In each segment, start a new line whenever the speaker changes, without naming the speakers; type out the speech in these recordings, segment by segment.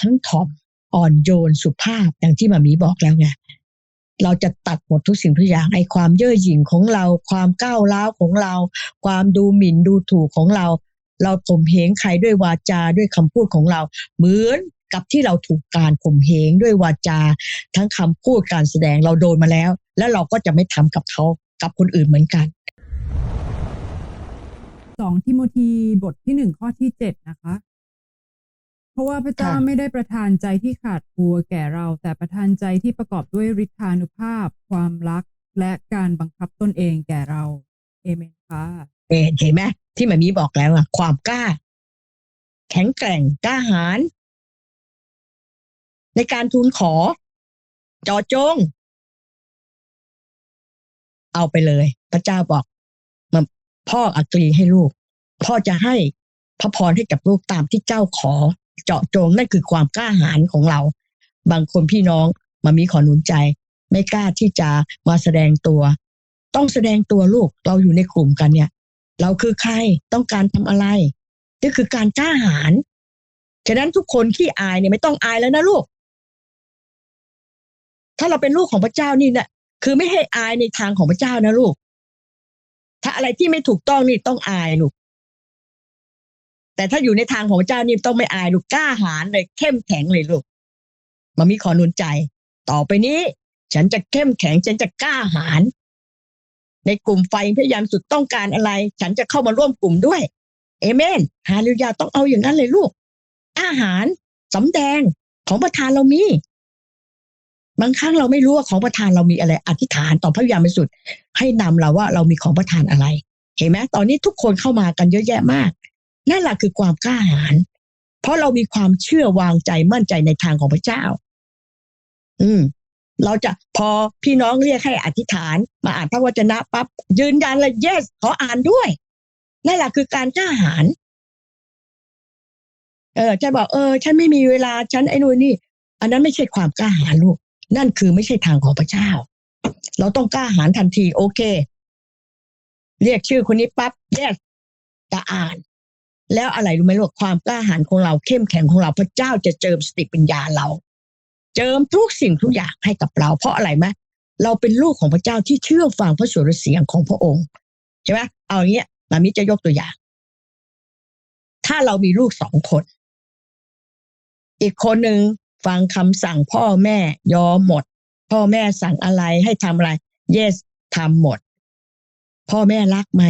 ทั้งถ่อมอ่อนโยนสุภาพอย่างที่มามีบอกแล้วไงเราจะตัดหมดทุกสิ่งทุกอย่างไอ้ความเย่อหยิ่งของเรา ความก้าวร้าวของเรา ความดูหมิ่นดูถูกของเรา เราข่มเหงใครด้วยวาจาด้วยคำพูดของเรา เหมือนกับที่เราถูกการข่มเหงด้วยวาจา ทั้งคำพูดการแสดงเราโดนมาแล้ว แล้วเราก็จะไม่ทำกับเขากับคนอื่นเหมือนกัน
สองทิโมธีบทที่หนึ่งข้อที่เจ็ดนะคะ ราะว่าพระเจ้า
ค่ะ
ไม่ได้ประทานใจที่ขาดกลัวแก่เรา แต่ประทานใจที่ประกอบด้วยฤทธานุภาพ ความรักและการบังคับตนเองแก่เราเอเมนค่ะ
เห็นเห็นไหมที่มามีบอกแล้วอะความกล้า แข็งแกร่งกล้าหาญในการทูลขอเจอจง เอาไปเลย พระเจ้าบอกมันพ่ออักรีให้ลูก พ่อจะให้พระพรให้กับลูกตามที่เจ้าขอ เจาะจงนั่นคือความกล้าหาญของเรา บางคนพี่น้องมามีขอหนุนใจ ไม่กล้าที่จะมาแสดงตัว ต้องแสดงตัวลูกเราอยู่ในกลุ่มกันเนี่ย เราคือใครต้องการทำอะไรนี่คือการกล้าหาญฉะนั้นทุกคนที่อายเนี่ยไม่ต้องอายแล้วนะลูก ถ้าเราเป็นลูกของพระเจ้านี่เนี่ยคือไม่ให้อายในทางของพระเจ้านะลูก ถ้าอะไรที่ไม่ถูกต้องนี่ต้องอายลูก แต่ถ้าอยู่ในทางของเจ้านี่ต้องไม่อายลูกกล้าหาญเลยเข้มแข็งเลยลูกมามีขอนุนใจ ต่อไปนี้ ฉันจะเข้มแข็ง ฉันจะกล้าหาญในกลุ่มไฟพยายามสุดต้องการอะไร ฉันจะเข้ามาร่วมกลุ่มด้วย เอเมนฮาเลลูยาต้องเอาอย่างนั้นเลยลูก อาหารสำแดงของประธานเรามี บางครั้งเราไม่รู้ว่าของประธานเรามีอะไร อธิษฐานต่อพระวิญญาณบริสุทธิ์ให้นำเราว่าเรามีของประธานอะไร เห็นไหมตอนนี้ทุกคนเข้ามากันเยอะแยะมาก นั่นแหละคือความกล้าหาญเพราะเรามีความเชื่อวางใจมั่นใจในทางของพระเจ้า อืม เราจะพอพี่น้องเรียกให้อธิษฐาน มาอ่านพระวจนะปั๊บยืนยันเลย yes ขออ่านด้วย นั่นแหละคือการกล้าหาญเออจะบอกเออ ฉันไม่มีเวลาฉันไอ้นู่นนี่ อันนั้นไม่ใช่ความกล้าหาญลูก นั่นคือไม่ใช่ทางของพระเจ้า เราต้องกล้าหาญทันที โอเค เรียกชื่อคนนี้ปั๊บ yes จะอ่าน แล้วอะไรรู้ไหมลูกความกล้าหาญของเราเข้มแข็งของเราพระเจ้าจะเจิมสติปัญญาเรา เจิมทุกสิ่งทุกอย่างให้กับเรา เพราะอะไรไหมเราเป็นลูกของพระเจ้าที่เชื่อฟังพระสุรเสียงของพระองค์ใช่ไหมเอาอย่างเงี้ยมามิจะยกตัวอย่าง ถ้าเรามีลูกสองคน อีกคนหนึ่งฟังคำสั่งพ่อแม่ยอมหมด พ่อแม่สั่งอะไรให้ทำอะไร yes ทำหมด พ่อแม่รักไหม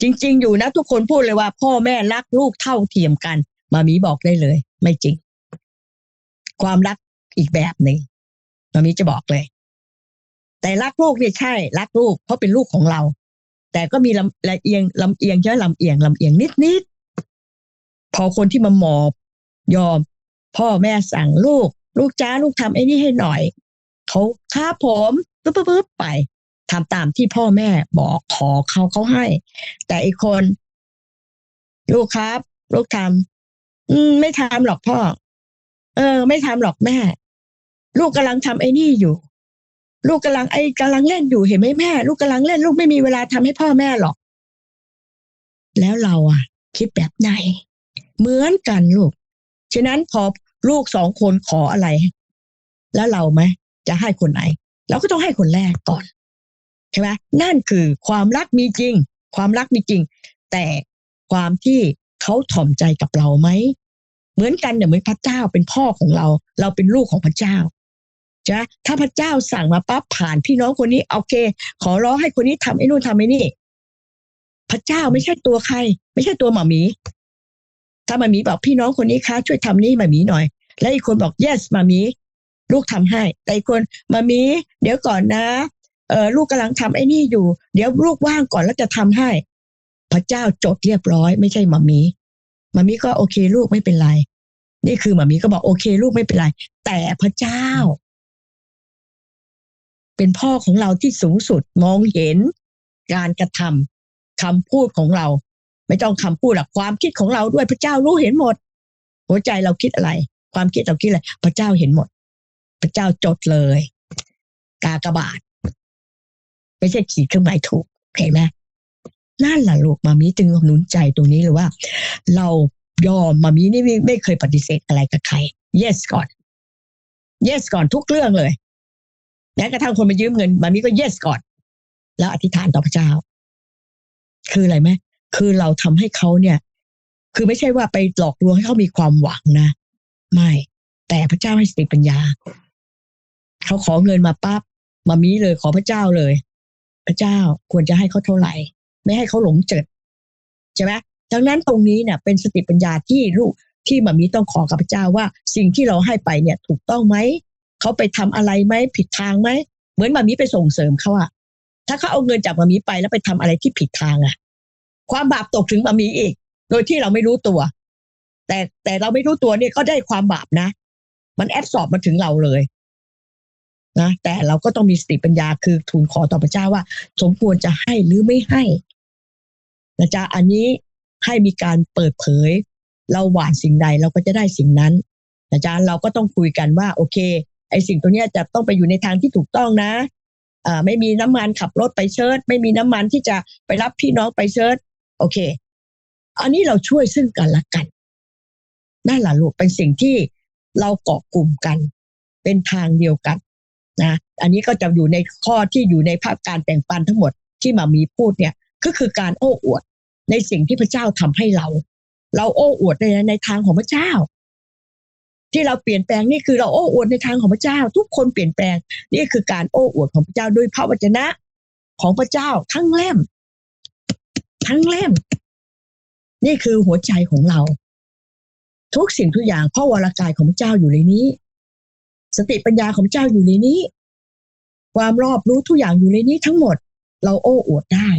จริง ๆ อยู่นะทุกคนพูดเลยว่า พ่อแม่รักลูกเท่าเทียมกัน มามีบอกได้เลย ไม่จริง ความรักอีกแบบหนึ่งมามีจะบอกเลย แต่รักลูกเนี่ยใช่ รักลูก เพราะเป็นลูกของเรา แต่ก็มีลำละเอียงลำเอียงใช่ไหมลำเอียงลำเอียงนิดนิดๆพอคนที่มาหมอบยอม พ่อแม่สั่งลูก ลูกจ้าลูกทำไอ้นี่ให้หน่อยเขาครับผมปึ๊บปึ๊บปึ๊บไป ทำตามที่พ่อแม่บอกขอเขาเขาให้ แต่อีกคน ลูกครับ ลูกทำอืม ไม่ทำหรอกพ่อ เออ ไม่ทำหรอกแม่ ลูกกำลังทำไอ้นี่อยู่ ลูกกำลังไอ้กำลังเล่นอยู่เห็นไหมแม่ ลูกกำลังเล่น ลูกไม่มีเวลาทำให้พ่อแม่หรอก แล้วเราอะ คิดแบบไหนเหมือนกันลูก ฉะนั้นพอลูกสองคนขออะไร แล้วเราไหมจะให้คนไหน เราก็ต้องให้คนแรกก่อน ใช่ไหมนั่นคือความรักมีจริง ความรักมีจริง แต่ความที่เขาถ่อมใจกับเราไหมเหมือนกันเนี่ยเหมือนพระเจ้าเป็นพ่อของเรา เราเป็นลูกของพระเจ้าใช่ไหมถ้าพระเจ้าสั่งมาปั๊บผ่านพี่น้องคนนี้โอเค ขอร้องให้คนนี้ทำไอ้นู่นทำไอ้นี่ พระเจ้าไม่ใช่ตัวใคร ไม่ใช่ตัวหมามี ถ้าหมามีบอกพี่น้องคนนี้คะช่วยทำนี่หมามีหน่อย แล้วอีกคนบอก yes หมามีลูกทำให้ แต่อีกคนหมามีเดี๋ยวก่อนนะ เออลูกกำลังทำไอ้นี่อยู่ เดี๋ยวลูกว่างก่อนแล้วจะทำให้ พระเจ้าจดเรียบร้อย ไม่ใช่มามีมามีก็โอเค ลูกไม่เป็นไร นี่คือมามีก็บอกโอเค ลูกไม่เป็นไร แต่พระเจ้า เป็นพ่อของเราที่สูงสุดมองเห็นการกระทำคำพูดของเรา ไม่ต้องคำพูดหรอกความคิดของเราด้วยพระเจ้ารู้เห็นหมด หัวใจเราคิดอะไร ความคิดเราคิดอะไรพระเจ้าเห็นหมด พระเจ้าจดเลย กากบาท ไม่ใช่ขีดเครื่องหมายถูกเห็นไหมนั่นแหละลูกมามีจึงหนุนใจตรงนี้เลยว่า เรายอมมามีนี่ไม่ไม่เคยปฏิเสธอะไรกับใคร yes ก่อน yes ก่อนทุกเรื่องเลยแม้กระทั่งคนมายืมเงินมามีก็ yes ก่อน แล้วอธิษฐานต่อพระเจ้า คืออะไรไหมคือเราทำให้เขาเนี่ย คือไม่ใช่ว่าไปหลอกลวงให้เขามีความหวังนะ ไม่ แต่พระเจ้าให้สติปัญญา เขาขอเงินมาปั๊บมามีเลยขอพระเจ้าเลย พระเจ้าควรจะให้เขาเท่าไหร่ ไม่ให้เขาหลงเจิดใช่ไหมดังนั้นตรงนี้เนี่ยเป็นสติปัญญาที่ลูกที่มามีต้องขอกับพระเจ้าว่า สิ่งที่เราให้ไปเนี่ยถูกต้องไหมเขาไปทำอะไรไหมผิดทางไหมเหมือนมามีไปส่งเสริมเขาอะถ้าเขาเอาเงินจากมามีไปแล้วไปทำอะไรที่ผิดทางอะความบาปตกถึงมามีอีก โดยที่เราไม่รู้ตัว แต่แต่เราไม่รู้ตัวเนี่ยก็ได้ความบาปนะ มันแอบสอบมาถึงเราเลย นะแต่เราก็ต้องมีสติปัญญาคือทูลขอต่อพระเจ้าว่า สมควรจะให้หรือไม่ให้นะจ๊ะอันนี้ให้มีการเปิดเผย เราหวานสิ่งใดเราก็จะได้สิ่งนั้นนะจ๊ะเราก็ต้องคุยกันว่า โอเค ไอ้สิ่งตัวเนี้ยจะต้องไปอยู่ในทางที่ถูกต้องนะอ่าไม่มีน้ำมันขับรถไปเชิด ไม่มีน้ำมันที่จะไปรับพี่น้องไปเชิด โอเค อันนี้เราช่วยซึ่งกันและกันนั่นแหละลูกเป็นสิ่งที่เราเกาะกลุ่มกัน เป็นทางเดียวกัน นะอันนี้ก็จะอยู่ในข้อที่อยู่ในภาพการแบ่งปันทั้งหมดที่มามีพูดเนี่ยก็คือการโอ้อวดในสิ่งที่พระเจ้าทำให้เรา เราโอ้อวดในในทางของพระเจ้า ที่เราเปลี่ยนแปลงนี่คือเราโอ้อวดในทางของพระเจ้า ทุกคนเปลี่ยนแปลงนี่คือการโอ้อวดของพระเจ้าด้วยพระวจนะของพระเจ้าทั้งเล่ม ทั้งเล่ม นี่คือหัวใจของเรา ทุกสิ่งทุกอย่างพราะวรากายของพระเจ้าอยู่ในนี้ สติปัญญาของเจ้าอยู่ในนี้ ความรอบรู้ทุกอย่างอยู่ในนี้ทั้งหมด เราโอ้อวดได้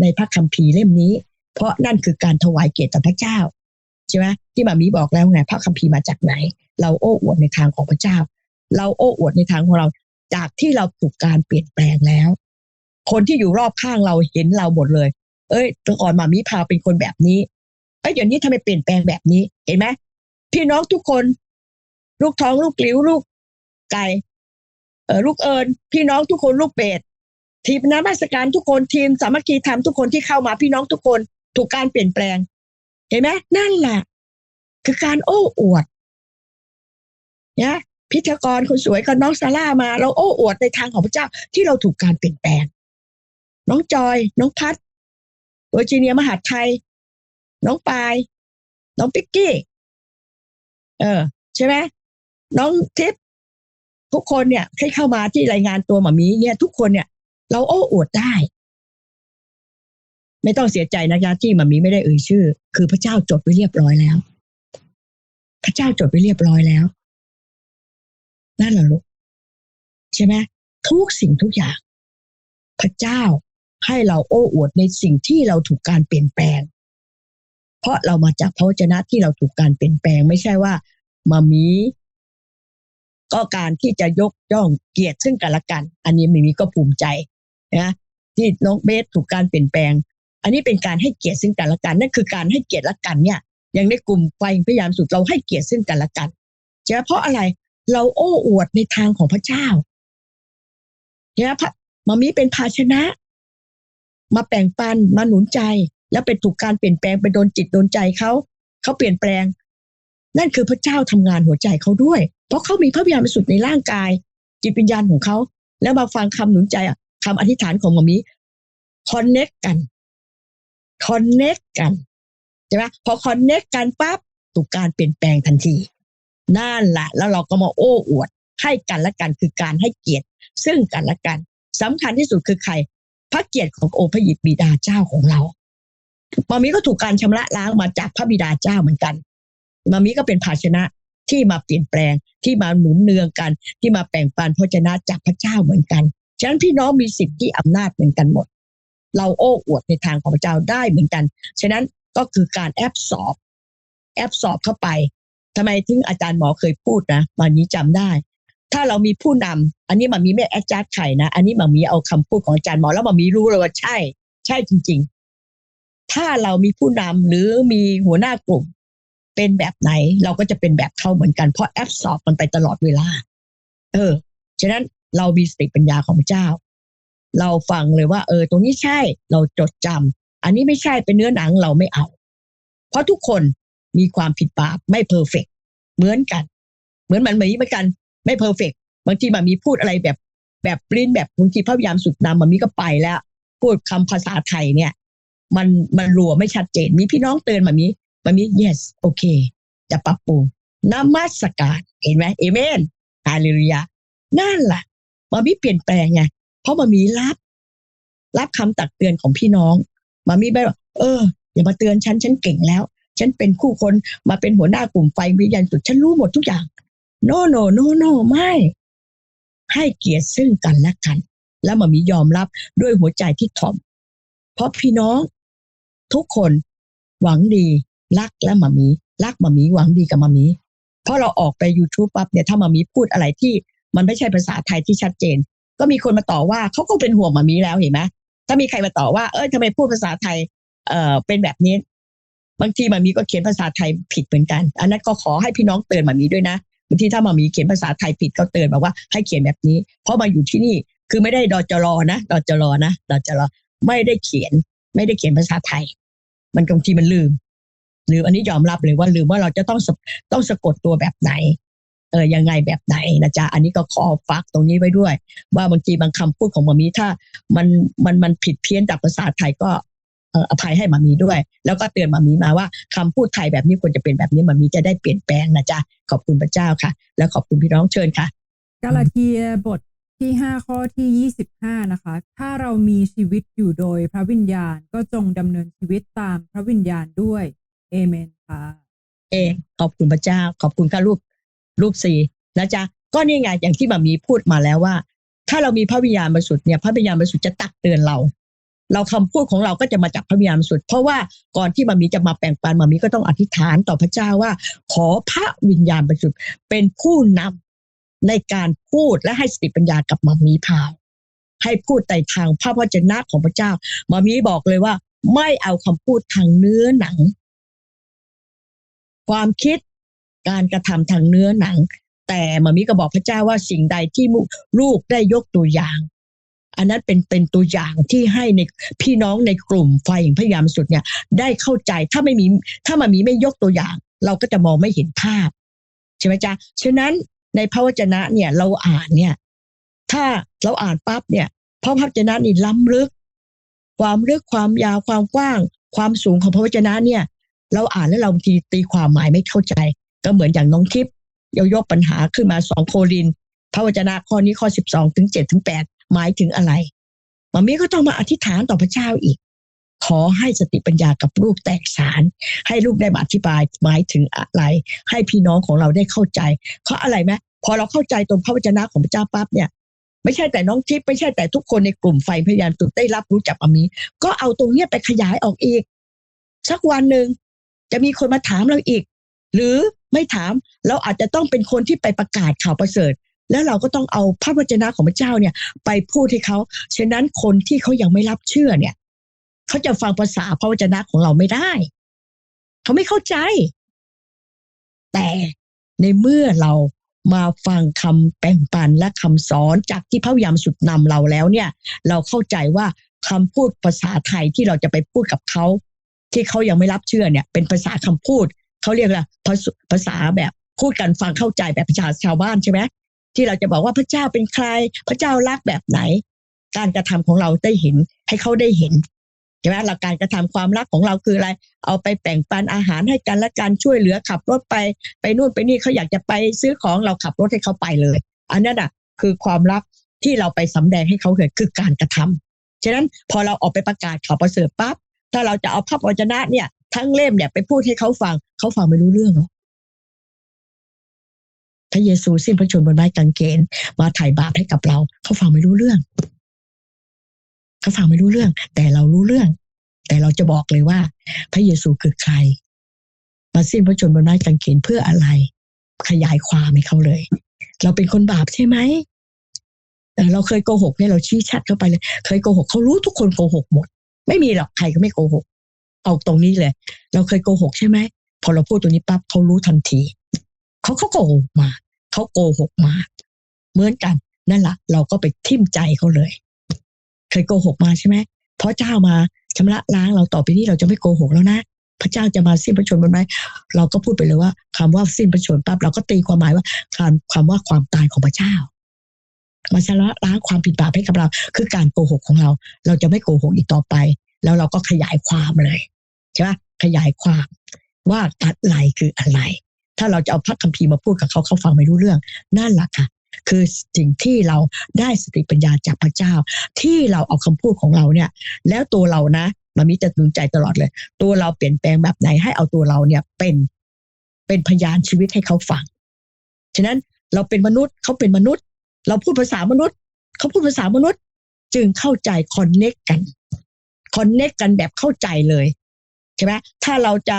ในพระคัมภีร์เล่มนี้ เพราะนั่นคือการถวายเกียรติต่อพระเจ้าใช่ไหมที่มามีบอกแล้วไงพระคัมภีร์มาจากไหน เราโอ้อวดในทางของพระเจ้า เราโอ้อวดในทางของเรา จากที่เราถูกการเปลี่ยนแปลงแล้ว คนที่อยู่รอบข้างเราเห็นเราหมดเลย เอ้ยต่ก่อนมามีพาเป็นคนแบบนี้เอ้ยเดี๋ยวนี้ทำไมเปลี่ยนแปลงแบบนี้เห็นไหมพี่น้องทุกคน ลูกท้องลูกกลิ้วลูก ไก่เออลูกเอิญพี่น้องทุกคนลูกเป็ดทีมนักราชการทุกคนทีมสามัคคีธรรมทุกคนที่เข้ามาพี่น้องทุกคนถูกการเปลี่ยนแปลง เห็นไหมนั่นแหละคือการโอ้อวดเนี่ยพิธีกรคนสวยกับน้องซาร่ามา เราโอ้อวดในทางของพระเจ้าที่เราถูกการเปลี่ยนแปลง น้องจอย น้องพัดเวอร์จิเนียมหาไทย น้องปาย น้องปิกกี้ เออ ใช่ไหมน้องทิพย์ ทุกคนเนี่ยที่เข้ามาที่รายงานตัวหมามีเนี่ย ทุกคนเนี่ย เราโอ้อวดได้ ไม่ต้องเสียใจนะยะที่หมามีไม่ได้เอ่ยชื่อ คือพระเจ้าจดไว้เรียบร้อยแล้ว พระเจ้าจดไว้เรียบร้อยแล้วนั่นแหละลูกใช่ไหมทุกสิ่งทุกอย่าง พระเจ้าให้เราโอ้อวดในสิ่งที่เราถูกการเปลี่ยนแปลง เพราะเรามาจากพระวจนะที่เราถูกการเปลี่ยนแปลง ไม่ใช่ว่ามามี ก็การที่จะยกย่องเกียรติซึ่งกันและกัน อันนี้ไม่มีก็ภูมิใจนะที่น้องเบสถูกการเปลี่ยนแปลง อันนี้เป็นการให้เกียรติซึ่งกันและกันนั่นคือการให้เกียรติละกันเนี่ยอย่างในกลุ่มไฟพยายามสุดเราให้เกียรติซึ่งกันและกันใช่เพราะอะไรเราโอ้อวดในทางของพระเจ้าเนี่ยพระมามีเป็นภาชนะ มาแบ่งปันมาหนุนใจ แล้วเป็นถูกการเปลี่ยนแปลงไปโดนจิตโดนใจเขาเขาเปลี่ยนแปลง นั่นคือพระเจ้าทำงานหัวใจเขาด้วย เพราะเขามีพระวิญญาณบริสุทธิ์ในร่างกาย จิตวิญญาณของเขา แล้วมาฟังคำหนุนใจอะคำอธิษฐานของมามีคอนเน็กกันคอนเน็กกันใช่ไหมพอคอนเน็กกันปั๊บถูกการเปลี่ยนแปลงทันทีนั่นแหละแล้วเราก็มาโอ้อวด ให้กันและกันคือการให้เกียรติ ซึ่งกันและกันสำคัญที่สุดคือใคร พระเกียรติขององค์พระยิบบิดาเจ้าของเรามามีก็ถูกการชำระล้างมาจากพระบิดาเจ้าเหมือนกันมามีก็เป็นภาชนะ ที่มาเปลี่ยนแปลงที่มาหนุนเนืองกัน ที่มาแบ่งปันพระชนะจากพระเจ้าเหมือนกัน ฉะนั้นพี่น้องมีสิทธิที่อำนาจเหมือนกันหมด เราโอ้อวดในทางของพระเจ้าได้เหมือนกัน ฉะนั้นก็คือการแอบสอบ แอบสอบเข้าไปทำไมถึงอาจารย์หมอเคยพูดนะวันนี้จำได้ ถ้าเรามีผู้นำอันนี้มามีไม่แอดจัดไข่นะ อันนี้มามีเอาคำพูดของอาจารย์หมอแล้วมามีรู้เลยว่าใช่ ใช่จริง ๆ ถ้าเรามีผู้นำหรือมีหัวหน้ากลุ่ม เป็นแบบไหนเราก็จะเป็นแบบเขาเหมือนกันเพราะแอบสอบมันไปตลอดเวลา เออ ฉะนั้นเรามีสติปัญญาของพระเจ้า เราฟังเลยว่า เออ ตรงนี้ใช่เราจดจำอันนี้ไม่ใช่เป็นเนื้อหนังเราไม่เอา เพราะทุกคนมีความผิดบาปไม่เพอร์เฟกเหมือนกัน เหมือนมันเหมือนเหมือนกัน ไม่เพอร์เฟกบางทีมันมีพูดอะไรแบบแบบปริ้นแบบบางทีพยายามสุดนำมันมีก็ไปแล้ว พูดคำภาษาไทยเนี่ย มันมันรัวไม่ชัดเจน มีพี่น้องเตือนมัน มีมันมี yes โอเค จะปรับปรุงนมัสการเห็นไหมเอเมนฮาเลลูยานั่นแหละมันมีเปลี่ยนแปลงไงเพราะมันมีรับ รับคำตักเตือนของพี่น้องมันมีแบบเออ อย่ามาเตือนฉันฉันเก่งแล้ว ฉันเป็นคู่คนมาเป็นหัวหน้ากลุ่มไฟวิญญาณสุดฉันรู้หมดทุกอย่าง โนโนโนโนไม่ให้เกียรติซึ่งกันและกัน แล้วมันมียอมรับด้วยหัวใจที่ถ่อม เพราะพี่น้อง ทุกคนหวังดี รักและมามีรักมามีหวังดีกับมามีเพราะเราออกไป YouTube ปั๊บเนี่ยถ้ามามีพูดอะไรที่มันไม่ใช่ภาษาไทยที่ชัดเจน ก็มีคนมาต่อว่าเขาก็เป็นห่วงมามีแล้วเห็นไหมถ้ามีใครมาต่อว่า เออทำไมพูดภาษาไทยเอ่อเป็นแบบนี้ บางทีมามีก็เขียนภาษาไทยผิดเหมือนกัน อันนั้นก็ขอให้พี่น้องเตือนมามีด้วยนะบางทีถ้ามามีเขียนภาษาไทยผิดก็เตือนบอกว่าให้เขียนแบบนี้ เพราะมาอยู่ที่นี่คือไม่ได้ดอจรอนะดอจรอนะดอจรอไม่ได้เขียน ไม่ได้เขียนภาษาไทย มันบางทีมันลืม หรืออันนี้ยอมรับเลยว่าลืมว่าเราจะต้องสะต้องสะกดตัวแบบไหนเออยังไงแบบไหนนะจ๊ะอันนี้ก็ขอฝากตรงนี้ไว้ด้วย ว่าบางทีบางคำพูดของมามีถ้ามันมันมันผิดเพี้ยนจากภาษาไทยก็อภัยให้มามีด้วย แล้วก็เตือนมามีมาว่าคำพูดไทยแบบนี้ควรจะเป็นแบบนี้มามีจะได้เปลี่ยนแปลงนะจ๊ะขอบคุณพระเจ้าค่ะ แล้วขอบคุณพี่น้องเชิญค่ะ
กาลาเทียบทที่5ข้อที่25นะคะ ถ้าเรามีชีวิตอยู่โดยพระวิญญาณก็จงดำเนินชีวิตตามพระวิญญาณด้วย เอเมนค่ะ
เองขอบคุณพระเจ้า ขอบคุณค่ะลูกลูกสี่นะจ๊ะก็นี่ไงอย่างที่มามีพูดมาแล้วว่า ถ้าเรามีพระวิญญาณบริสุทธิ์เนี่ยพระวิญญาณบริสุทธิ์จะตักเตือนเรา เราคำพูดของเราก็จะมาจากพระวิญญาณบริสุทธิ์เพราะว่าก่อนที่มามีจะมาแปลงปันมามีก็ต้องอธิษฐานต่อพระเจ้าว่า ขอพระวิญญาณบริสุทธิ์เป็นผู้นำในการพูดและให้สติปัญญากับมามีพาวให้พูดแต่ทางพระวจนะของพระเจ้ามามีบอกเลยว่า ไม่เอาคำพูดทางเนื้อหนัง ความคิดการกระทำทางเนื้อหนัง แต่มามิก็บอกพระเจ้าว่าสิ่งใดที่ลูกได้ยกตัวอย่าง อันนั้นเป็นเป็นตัวอย่างที่ให้ในพี่น้องในกลุ่มไฟแห่งพระยามสุดเนี่ย ได้เข้าใจถ้าไม่มีถ้ามามีไม่ยกตัวอย่าง เราก็จะมองไม่เห็นภาพใช่ไหมจ๊ะฉะนั้นในพระวจนะเนี่ยเราอ่านเนี่ย ถ้าเราอ่านปั๊บเนี่ยเพราะพระวจนะนี่ล้ำลึก ความลึกความยาวความกว้าง ความสูงของพระวจนะเนี่ย เราอ่านแล้วเราบางทีตีความหมายไม่เข้าใจ ก็เหมือนอย่างน้องทิพย์ยกยกปัญหาขึ้นมาสองโคริน พระวจนะข้อนี้ข้อสิบสองถึงเจ็ดถึงแปดหมายถึงอะไรมามีก็ต้องมาอธิษฐานต่อพระเจ้าอีก ขอให้สติปัญญากับลูกแตกสาร ให้ลูกได้มาอธิบายหมายถึงอะไร ให้พี่น้องของเราได้เข้าใจเพราะอะไรไหมพอเราเข้าใจตรงพระวจนะของพระเจ้าปั๊บเนี่ยไม่ใช่แต่น้องทิพย์ไม่ใช่แต่ทุกคนในกลุ่มไฟพยานตุดได้รับรู้จากอามี ก็เอาตรงเนี้ยไปขยายออกอีก สักวันหนึ่ง จะมีคนมาถามเราอีก หรือไม่ถามเราอาจจะต้องเป็นคนที่ไปประกาศข่าวประเสริฐ แล้วเราก็ต้องเอาพระวจนะของพระเจ้าเนี่ย ไปพูดให้เขาฉะนั้นคนที่เขายังไม่รับเชื่อเนี่ยเขาจะฟังภาษาพระวจนะของเราไม่ได้เขาไม่เข้าใจ แต่ในเมื่อเรามาฟังคำแบ่งปันและคำสอนจากที่พระวิญญาณบริสุดนำเราแล้วเนี่ย เราเข้าใจว่าคำพูดภาษาไทยที่เราจะไปพูดกับเขา ที่เขายังไม่รับเชื่อเนี่ยเป็นภาษาคำพูดเขาเรียกว่าภาษาภาษาแบบพูดกันฟังเข้าใจแบบประชาชาวบ้านใช่ไหมที่เราจะบอกว่าพระเจ้าเป็นใคร พระเจ้ารักแบบไหน การกระทำของเราได้เห็นให้เขาได้เห็นใช่ไหมหลักการกระทำความรักของเราคืออะไร เอาไปแบ่งปันอาหารให้กันและการช่วยเหลือขับรถไปไปนู่นไปนี่เขาอยากจะไปซื้อของเราขับรถให้เขาไปเลย อันนั้นอะคือความรักที่เราไปสำแดงให้เขาเห็นคือการกระทำฉะนั้นพอเราออกไปประกาศข่าวประเสริฐปั๊บ ถ้าเราจะเอาพระวจนะเนี่ย ทั้งเล่มเนี่ยไปพูดให้เขาฟังเขาฟังไม่รู้เรื่องหรอกพระเยซูสิ้นพระชนม์บนไม้กางเขนมาไถ่บาปให้กับเราเขาฟังไม่รู้เรื่องเขาฟังไม่รู้เรื่อง แต่เรารู้เรื่อง แต่เราจะบอกเลยว่า พระเยซูคือใคร มาสิ้นพระชนม์บนไม้กางเขนเพื่ออะไร ขยายความให้เขาเลย เราเป็นคนบาปใช่ไหมเออเราเคยโกหกเนี่ยเราชี้ชัดเข้าไปเลย เคยโกหกเขารู้ทุกคนโกหกหมด ไม่มีหรอกใครก็ไม่โกหก เอาตรงนี้เลย เราเคยโกหกใช่ไหมพอเราพูดตรงนี้ปั๊บเขารู้ทันทีเขาเขาโกหกมาเขาโกหกมา เหมือนกันนั่นแหละเราก็ไปทิ่มใจเขาเลย เคยโกหกมาใช่ไหมเพราะเจ้ามาชำระล้างเราต่อไปนี้เราจะไม่โกหกแล้วนะพระเจ้าจะมาสิ้นพระชนม์มันไหมเราก็พูดไปเลยว่าคำว่าสิ้นพระชนม์ปั๊บเราก็ตีความหมายว่าคำคำว่าความตายของพระเจ้า มาชำระล้างความผิดบาปให้กับเรา คือการโกหกของเรา เราจะไม่โกหกอีกต่อไป แล้วเราก็ขยายความเลยใช่ไหมขยายความว่าอะไรคืออะไร ถ้าเราจะเอาพระคัมภีร์มาพูดกับเขาเขาฟังไม่รู้เรื่องนั่นแหละค่ะคือสิ่งที่เราได้สติปัญญาจากพระเจ้า ที่เราเอาคำพูดของเราเนี่ย แล้วตัวเรานะมันมีจะหนุนใจตลอดเลย ตัวเราเปลี่ยนแปลงแบบไหนให้เอาตัวเราเนี่ยเป็นเป็นพยานชีวิตให้เขาฟังฉะนั้นเราเป็นมนุษย์เขาเป็นมนุษย์ เราพูดภาษามนุษย์ เขาพูดภาษามนุษย์ จึงเข้าใจคอนเน็กกันคอนเน็กกันแบบเข้าใจเลยใช่ไหมถ้าเราจะ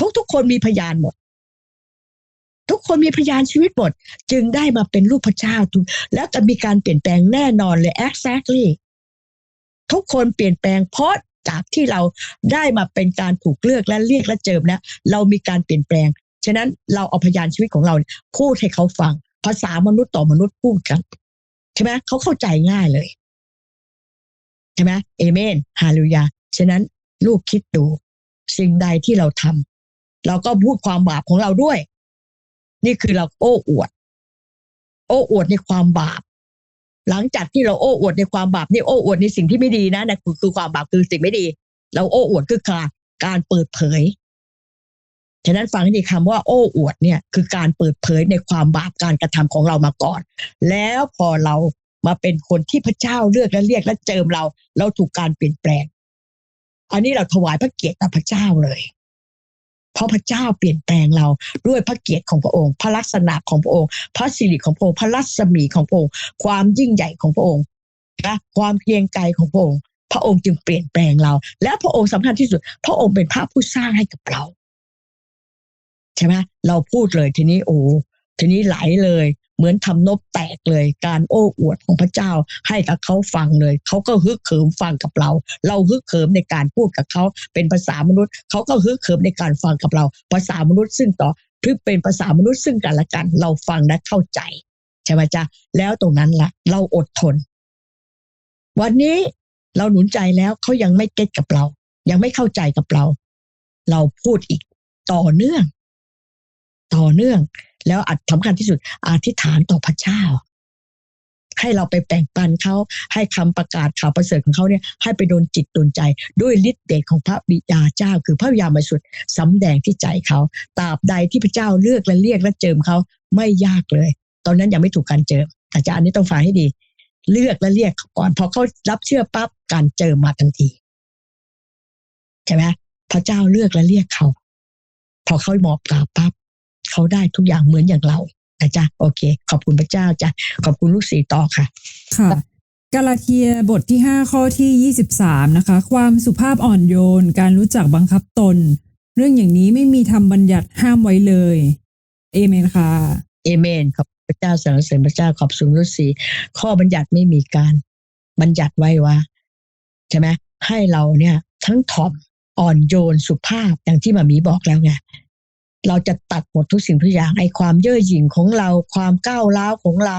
ทุกทุกคนมีพยานหมด ทุกคนมีพยานชีวิตหมด จึงได้มาเป็นลูกพระเจ้าทุกแล้วจะมีการเปลี่ยนแปลงแน่นอนเลย exactly ทุกคนเปลี่ยนแปลงเพราะจากที่เราได้มาเป็นการถูกเลือกและเรียกและเจิมแล้วเรามีการเปลี่ยนแปลง ฉะนั้นเราเอาพยานชีวิตของเราพูดให้เขาฟัง ภาษามนุษย์ต่อมนุษย์พูดกันใช่ไหมเขาเข้าใจง่ายเลยใช่ไหมเอเมนฮาเลลูยาฉะนั้นลูกคิดดู สิ่งใดที่เราทำเราก็พูดความบาปของเราด้วย นี่คือเราโอ้อวด โอ้อวดในความบาป หลังจากที่เราโอ้อวดในความบาปนี่โอ้อวดในสิ่งที่ไม่ดีนะนะคือความบาปคือสิ่งไม่ดี เราโอ้อวดคือการการเปิดเผย ฉะนั้นฟังให้ดีคำว่าโอ้อวดเนี่ยคือการเปิดเผยในความบาปการกระทำของเรามาก่อน แล้วพอเรามาเป็นคนที่พระเจ้าเลือกและเรียกและเจิมเรา เราถูกการเปลี่ยนแปลง อันนี้เราถวายพระเกียรติต่อพระเจ้าเลย เพราะพระเจ้าเปลี่ยนแปลงเราด้วยพระเกียรติของพระองค์ พระลักษณะของพระองค์ พระสิริของพระองค์ พระรัศมีของพระองค์ ความยิ่งใหญ่ของพระองค์นะความเกรียงไกรของพระองค์ พระองค์จึงเปลี่ยนแปลงเรา และพระองค์สำคัญที่สุด พระองค์เป็นพระผู้สร้างให้กับเรา ใช่ไหมเราพูดเลยทีนี้โอ้ทีนี้ไหลเลย เหมือนทำนบแตกเลย การโอ้อวดของพระเจ้า ให้กับเขาฟังเลยเขาก็ฮึกเหิมฟังกับเรา เราฮึกเหิมในการพูดกับเขาเป็นภาษามนุษย์เขาก็ฮึกเหิมในการฟังกับเรา ภาษามนุษย์ซึ่งต่อคือเป็นภาษามนุษย์ซึ่งกันและกัน เราฟังและเข้าใจใช่ไหมจ๊ะแล้วตรงนั้นละ่ะ เราอดทน วันนี้เราหนุนใจแล้วเขายังไม่เก็ตกับเรา ยังไม่เข้าใจกับเรา เราพูดอีกต่อเนื่อง ต่อเนื่อง แล้วอัดสำคัญที่สุดอธิษฐานต่อพระเจ้า ให้เราไปแบ่งปันเขาให้คำประกาศข่าวประเสริฐของเขาเนี่ยให้ไปโดนจิตโดนใจด้วยฤทธิ์เดชของพระบิดาเจ้า คือพระวิญญาสุทธิ์สำแดงที่ใจเขาตราบใดที่พระเจ้าเลือกและเรียกและเจิมเขาไม่ยากเลย ตอนนั้นยังไม่ถูกการเจิมอาจารย์นี้ต้องฟังให้ดี เลือกและเรียกเขาก่อนพอเขารับเชื่อปั๊บการเจิมมาทันทีใช่ไหมพระเจ้าเลือกและเรียกเขา พอเขาหมอบกราบปั๊บ เขาได้ทุกอย่างเหมือนอย่างเรานะจ๊ะโอเค ขอบคุณพระเจ้าจ้ะขอบคุณลูกศิษย์ต่อค่ะ
ค่ะกาลาเทียบทที่ 5 ข้อที่ 23 นะคะ ความสุภาพอ่อนโยน การรู้จักบังคับตน เรื่องอย่างนี้ไม่มีทำบัญญัติห้ามไว้เลยเอเมนค่ะ
เอเมนขอบพระเจ้าสรรเสริญพระเจ้าขอบสูงรุสีข้อบัญญัติไม่มีการบัญญัติไว้ว่าใช่ไหมให้เราเนี่ย ทั้งถ่อมอ่อนโยนสุภาพอย่างที่มามีบอกแล้วไง เราจะตัดหมดทุกสิ่งทุกอย่างไอ้ความเย่อหยิ่งของเรา ความก้าวร้าวของเรา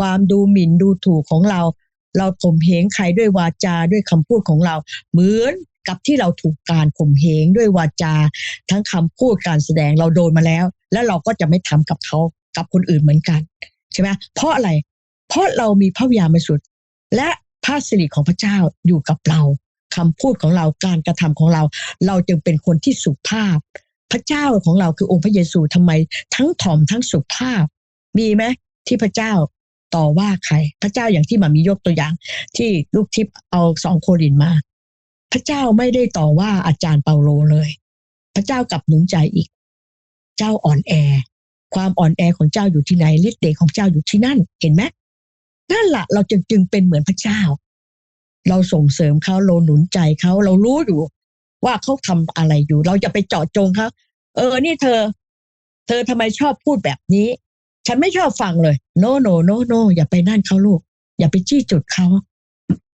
ความดูหมิ่นดูถูกของเรา เราข่มเหงใครด้วยวาจาด้วยคำพูดของเรา เหมือนกับที่เราถูกการข่มเหงด้วยวาจา ทั้งคำพูดการแสดงเราโดนมาแล้ว แล้วเราก็จะไม่ทำกับเขากับคนอื่นเหมือนกันใช่ไหมเพราะอะไรเพราะเรามีพระวิญญาณบริสุทธิ์และพระสิริของพระเจ้าอยู่กับเราคำพูดของเราการกระทำของเรา เราจึงเป็นคนที่สุภาพ พระเจ้าของเราคือองค์พระเยซูทำไมทั้งถ่อมทั้งสุภาพ มีไหมที่พระเจ้าต่อว่าใคร พระเจ้าอย่างที่มามียกตัวอย่าง ที่ลูกทิพย์เอาสองโครินมา พระเจ้าไม่ได้ต่อว่าอาจารย์เปาโลเลย พระเจ้ากลับหนุนใจอีก เจ้าอ่อนแอ ความอ่อนแอของเจ้าอยู่ที่ไหนฤทธิ์เดชของเจ้าอยู่ที่นั่นเห็นไหมนั่นแหละเราจึงจึงเป็นเหมือนพระเจ้า เราส่งเสริมเขาเราหนุนใจเขาเรารู้อยู่ ว่าเขาทำอะไรอยู่ เราจะไปเจาะจงเขาเออนี่เธอ เธอทำไมชอบพูดแบบนี้ ฉันไม่ชอบฟังเลย โนโนโนโนอย่าไปนั่นเขาลูก อย่าไปจี้จุดเขา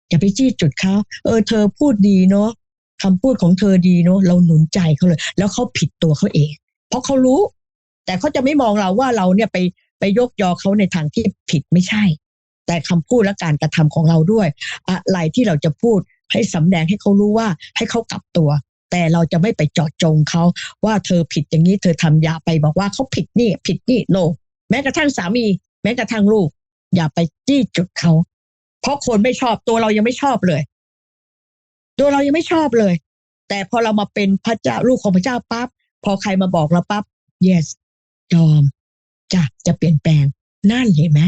อย่าไปจี้จุดเขาเออ เธอพูดดีเนาะคำพูดของเธอดีเนาะเราหนุนใจเขาเลย แล้วเขาผิดตัวเขาเอง เพราะเขารู้ แต่เขาจะไม่มองเราว่าเราเนี่ยไปไปยกยอเขาในทางที่ผิดไม่ใช่ แต่คำพูดและการกระทำของเราด้วย อะไรที่เราจะพูด ให้สำแดงให้เขารู้ว่าให้เขากลับตัว แต่เราจะไม่ไปเจาะจงเขาว่าเธอผิดอย่างนี้เธอทำอย่าไปบอกว่าเขาผิดนี่ผิดนี่โน แม้กระทั่งสามี แม้กระทั่งลูก อย่าไปจี้จุดเขาเพราะคนไม่ชอบตัวเรายังไม่ชอบเลย ตัวเรายังไม่ชอบเลย แต่พอเรามาเป็นพระเจ้าลูกของพระเจ้าปั๊บพอใครมาบอกเราปั๊บ yes ยอมจะจะเปลี่ยนแปลงนั่นเห็นไหม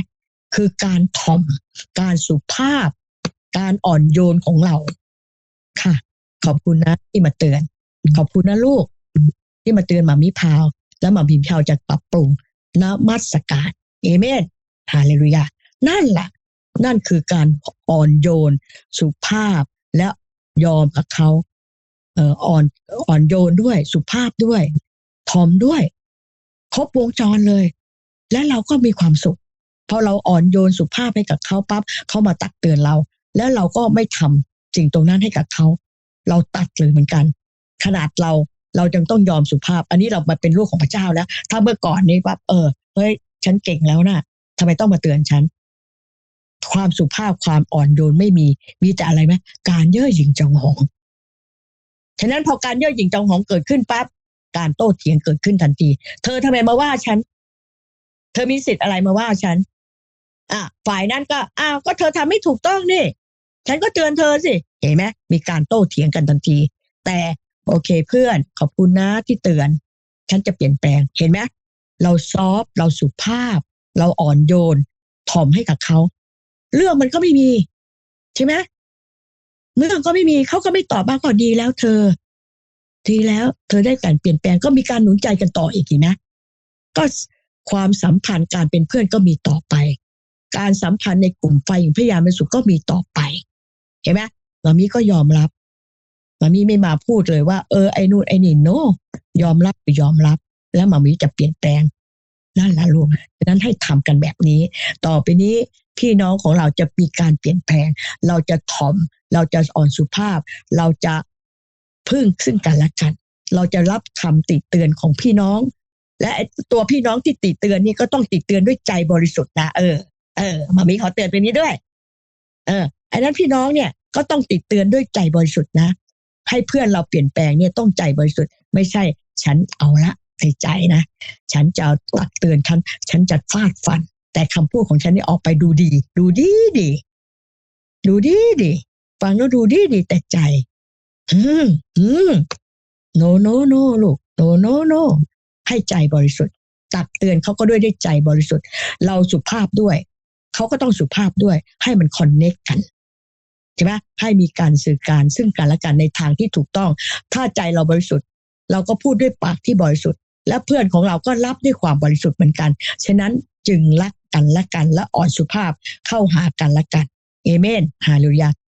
คือการถ่อมการสุภาพ การอ่อนโยนของเรา ค่ะ ขอบคุณนะที่มาเตือน ขอบคุณนะลูก ที่มาเตือนหมามิพาว แล้วหมามิพาวจะปรับปรุงนมัสการเอเมนฮาเลลูยานั่นแหละนั่นคือการอ่อนโยน สุภาพและยอมกับเขาเอ่ออ่อนอ่อนโยนด้วย สุภาพด้วยทอมด้วย ครบวงจรเลย และเราก็มีความสุขพอเราอ่อนโยนสุภาพให้กับเขาปั๊บเขามาตักเตือนเรา แล้วเราก็ไม่ทำสิ่งตรงนั้นให้กับเขา เราตัดเลยเหมือนกัน ขนาดเราเรายังต้องยอมสุภาพ อันนี้เรามาเป็นลูกของพระเจ้าแล้ว ถ้าเมื่อก่อนนี้ปั๊บเออเฮ้ยฉันเก่งแล้วนะทำไมต้องมาเตือนฉัน ความสุภาพความอ่อนโยนไม่มี มีแต่อะไรไหมการเย่อหยิ่งจองหอง ฉะนั้นพอการเย่อหยิ่งจองหองเกิดขึ้นปั๊บการโต้เถียงเกิดขึ้นทันที เธอทำไมมาว่าฉัน เธอมีสิทธิ์อะไรมาว่าฉัน อะ ฝ่ายนั้นก็อ้าวก็เธอทำไม่ถูกต้องนี่ ฉันก็เตือนเธอสิ เห็นไหมมีการโต้เถียงกันทันที แต่โอเคเพื่อนขอบคุณนะที่เตือน ฉันจะเปลี่ยนแปลงเห็นไหมเราซอฟเราสุภาพ เราอ่อนโยนถ่อมให้กับเขา เรื่องมันก็ไม่มี ใช่ไหมเรื่องก็ไม่มีเขาก็ไม่ตอบบ้างก็ดีแล้วเธอดีแล้วเธอได้การเปลี่ยนแปลงก็มีการหนุนใจกันต่ออีกเห็นไหมก็ความสัมพันธ์การเป็นเพื่อนก็มีต่อไป การสัมพันธ์ในกลุ่มไฟของพยานเป็นสุขก็มีต่อไป เห็นไหมมามีก็ยอมรับมามีไม่มาพูดเลยว่าเออไอ้นู่นไอ้นี่โนยอมรับยอมรับ แล้วมามีจะเปลี่ยนแปลงนั่นละลูกนั้นให้ทำกันแบบนี้ ต่อไปนี้พี่น้องของเราจะมีการเปลี่ยนแปลง เราจะถ่อม เราจะอ่อนสุภาพ เราจะพึ่งซึ่งกันและกัน เราจะรับคำติเตือนของพี่น้อง และตัวพี่น้องที่ติเตือนนี่ก็ต้องติเตือนด้วยใจบริสุทธิ์นะเออ เออมามีขอเตือนไปนี้ด้วย เออ อันนั้นพี่น้องเนี่ยก็ต้องติดเตือนด้วยใจบริสุทธิ์นะ ให้เพื่อนเราเปลี่ยนแปลงเนี่ยต้องใจบริสุทธิ์ไม่ใช่ ฉันเอาละในใจนะ ฉันจะตักเตือนฉัน ฉันจะฟาดฟัน แต่คำพูดของฉันนี่ออกไปดูดี ดูดีดีดูดีดีฟังแล้วดูดีดีแต่ใจ อืมอืม no no no ลูก no no no ให้ใจบริสุทธิ์ ตักเตือนเขาก็ด้วยด้วยใจบริสุทธิ์ เราสุภาพด้วย เขาก็ต้องสุภาพด้วย ให้มันคอนเน็กกัน ใช่ไหมให้มีการสื่อการซึ่งกันและกันในทางที่ถูกต้อง ถ้าใจเราบริสุทธิ์ เราก็พูดด้วยปากที่บริสุทธิ์ และเพื่อนของเราก็รับด้วยความบริสุทธิ์เหมือนกัน ฉะนั้นจึงรักกันและกันและอ่อนสุภาพเข้าหากันและกันเอเมนฮาเลลูยา